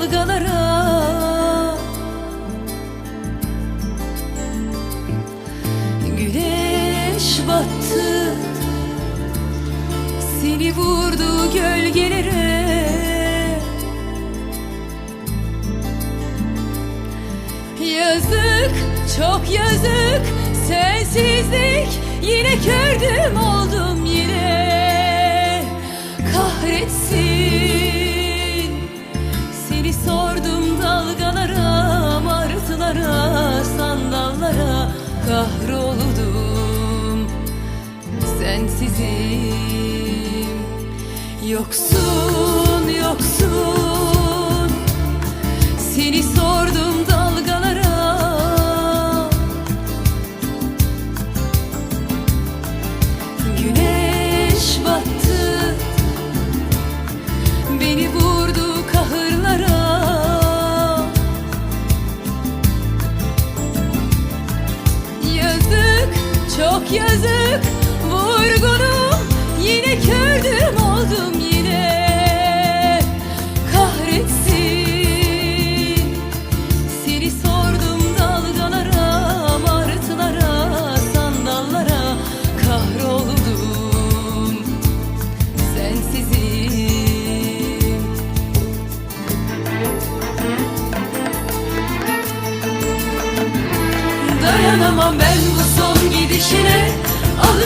dalgalara. Güneş battı Seni vurdu gölgelere. Yazık, çok yazık Sensizlik yine kördüm o Kahroldum. Sensizim. Yoksun, yoksun. Seni sordum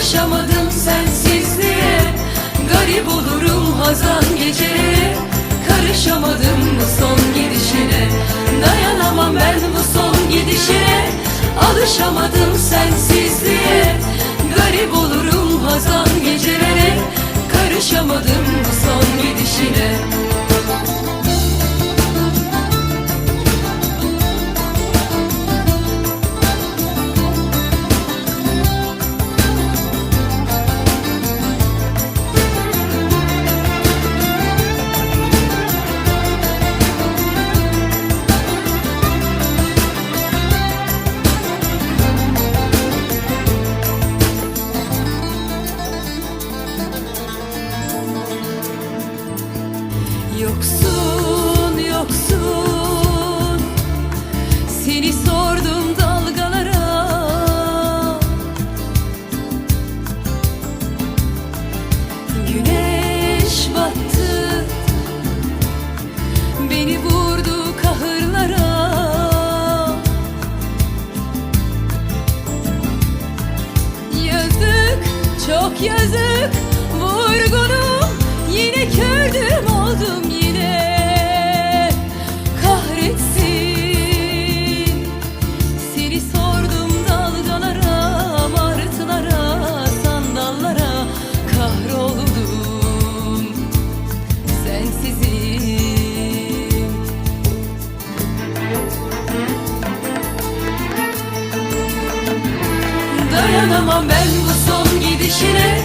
Alışamadım sensizliğe. Garip olurum hazan gecelere Karışamadım bu son gidişine. Dayanamam ben bu son gidişine Alışamadım sensizliğe. Garip olurum hazan gecelere Karışamadım bu son gidişine sordum dalgalara. Güneş battı Beni vurdu kahırlara. Yazık, çok yazık Vurgunum Yine kördüm oldum yine. Kahretsin Dayanamam ben bu son gidişine.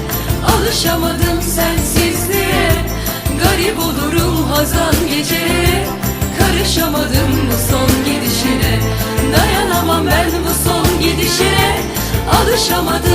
Alışamadım sensizliğe. Garip olurum hazan gecelere Karışamadım bu son gidişine. Dayanamam ben bu son gidişine. Alışamadım